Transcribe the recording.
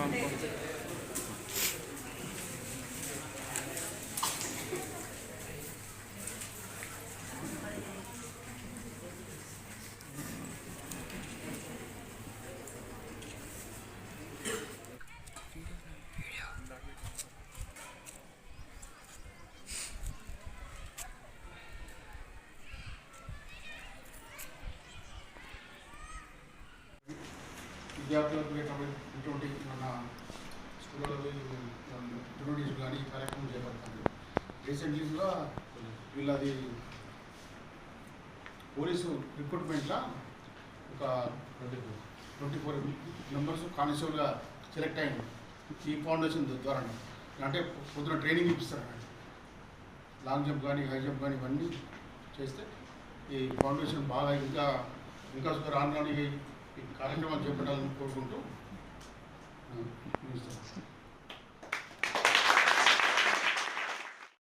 Tom. విద్యార్థులకు ఇటువంటి మన స్కూళ్ళలో కానీ కార్యక్రమం చేపడతాను రీసెంట్లీ కూడా వీళ్ళది పోలీసు రిక్రూట్మెంట్లో ఒక ట్వంటీ ఫోర్ మెంబర్స్ కానిస్టేబుల్గా సెలెక్ట్ అయ్యింది ఈ ఫౌండేషన్ ద్వారా అంటే పొద్దున ట్రైనింగ్ ఇప్పిస్తారు లాంగ్ జంప్ కానీ హై జంప్ కానీ ఇవన్నీ చేస్తే ఈ ఫౌండేషన్ బాగా ఇంకా ఇంకా రాను రాను ఈ ఈ కార్యక్రమాలు చేపట్టాలని కోరుకుంటూ